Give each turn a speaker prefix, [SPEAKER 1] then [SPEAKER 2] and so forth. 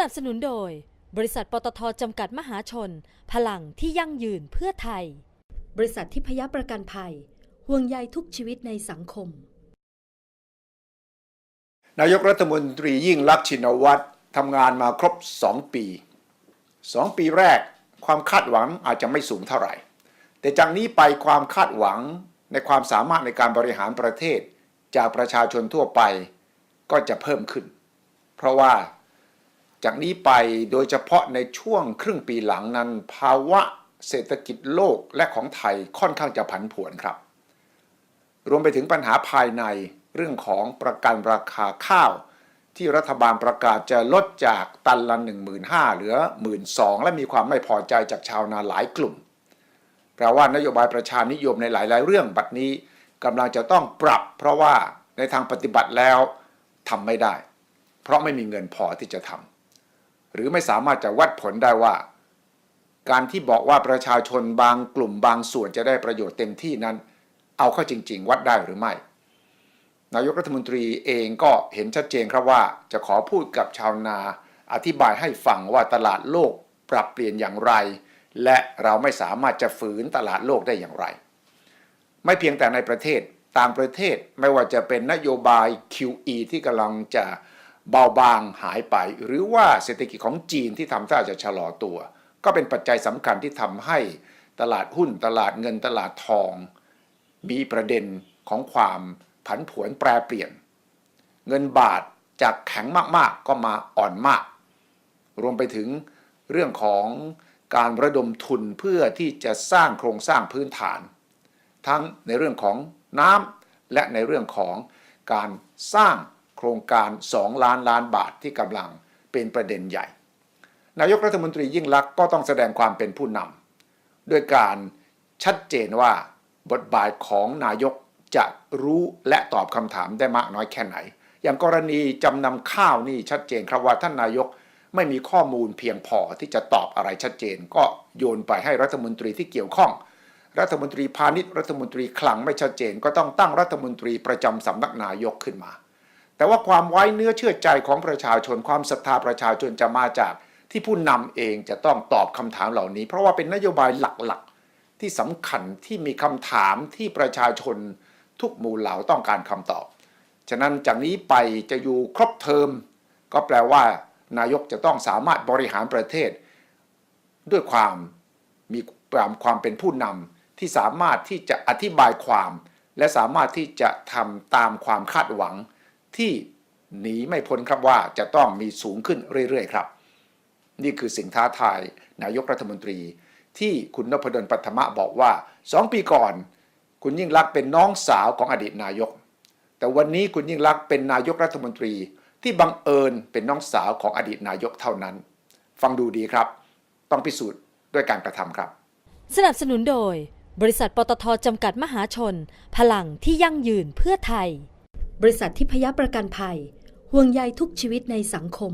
[SPEAKER 1] นับสนุนโดย บริษัทปตทจำกัดมหาชน พลังที่ยั่งยืนเพื่อไทย บริษัททิพยประกันภัย ห่วงใยทุกชีวิตในสังคม
[SPEAKER 2] นายกรัฐมนตรียิ่งลักษณ์ชินวัตรทำงานมาครบ 2 ปี 2 ปีแรกความคาดหวังอาจจะไม่สูงเท่าไหร่ แต่จากนี้ไปความคาดหวังในความสามารถในการบริหารประเทศ จากประชาชนทั่วไปก็จะเพิ่มขึ้น เพราะว่า จากนี้ไปโดยเฉพาะในช่วงครึ่งปีหลังนั้น ภาวะเศรษฐกิจโลกและของไทยค่อนข้างจะผันผวนครับ รวมไปถึงปัญหาภายในเรื่องของประกันราคาข้าว ที่รัฐบาลประกาศจะลดจากตันละ 15,000เหลือ 12,000 และมีความไม่พอใจจากชาวนาหลายกลุ่ม แปลว่านโยบายประชานิยมในหลาย ๆ เรื่องบัดนี้กำลังจะต้องปรับ เพราะว่าในทางปฏิบัติแล้วทำไม่ได้ เพราะไม่มีเงินพอที่จะทำ หรือไม่สามารถจะวัดผลได้ว่า การที่บอกว่าประชาชนบางกลุ่มบางส่วนจะได้ประโยชน์เต็มที่นั้น เอาเข้าจริง ๆ วัดได้หรือไม่ นายกรัฐมนตรีเองก็เห็นชัดเจนครับว่า จะขอพูดกับชาวนา อธิบายให้ฟังว่าตลาดโลกปรับเปลี่ยนอย่างไร และเราไม่สามารถจะฝืนตลาดโลกได้อย่างไร ไม่เพียงแต่ในประเทศต่างประเทศไม่ว่าจะเป็นนโยบาย QE ที่กำลังจะ เบาบางหายไป หรือว่าเศรษฐกิจของจีนที่ทำท่าจะชะลอตัว ก็เป็นปัจจัยสำคัญที่ทำให้ตลาดหุ้นตลาดเงินตลาดทอง มีประเด็นของความผันผวนแปรเปลี่ยน เงินบาทจากแข็งมากๆก็มาอ่อนมาก รวมไปถึงเรื่องของการระดมทุนเพื่อที่จะสร้างโครงสร้างพื้นฐาน ทั้งในเรื่องของน้ำและในเรื่องของการสร้าง โครงการ 2 ล้านล้านบาทที่กำลังเป็นประเด็นใหญ่ นายกรัฐมนตรียิ่งลักษณ์ก็ต้องแสดงความเป็นผู้นำด้วยการชัดเจนว่าบทบาทของนายกจะรู้และตอบคำถามได้มากน้อยแค่ไหน อย่างกรณีจำนำข้าวนี่ชัดเจนครับว่าท่านนายกไม่มีข้อมูลเพียงพอที่จะตอบอะไรชัดเจน ก็โยนไปให้รัฐมนตรีที่เกี่ยวข้อง รัฐมนตรีพาณิชย์รัฐมนตรีคลังไม่ชัดเจน ก็ต้องตั้งรัฐมนตรีประจำสำนักนายกขึ้นมา แต่ว่าความไว้เนื้อเชื่อใจของประชาชนความศรัทธาประชาชนจะมาจากที่ผู้นำเองจะต้องตอบคำถามเหล่านี้ เพราะว่าเป็นนโยบายหลักๆ ที่สำคัญที่มีคำถามที่ประชาชนทุกหมู่เหล่าต้องการคำตอบ ฉะนั้นจากนี้ไปจะอยู่ครบเทอม ก็แปลว่านายกจะต้องสามารถบริหารประเทศ ด้วยความมีความความเป็นผู้นำที่สามารถที่จะอธิบายความ และสามารถที่จะทำตามความคาดหวัง ที่หนีไม่พ้นครับว่าจะต้องมีสูงขึ้นเรื่อยๆครับ นี่คือสิ่งท้าทายนายกรัฐมนตรี ที่คุณนพดลปัทมะบอกว่าสองปีก่อน คุณยิ่งลักษณ์เป็นน้องสาวของอดีตนายก แต่วันนี้คุณยิ่งลักษณ์เป็นนายกรัฐมนตรี ที่บังเอิญเป็นน้องสาวของอดีตนายกเท่านั้น ฟังดูดีครับ ต้องพิสูจน์ด้วยการกระทำครับ
[SPEAKER 1] สนับสนุนโดย บริษัทปตทจำกัดมหาชน พลังที่ยั่งยืนเพื่อไทย บริษัททิพยประกันภัย ห่วงใยทุกชีวิตในสังคม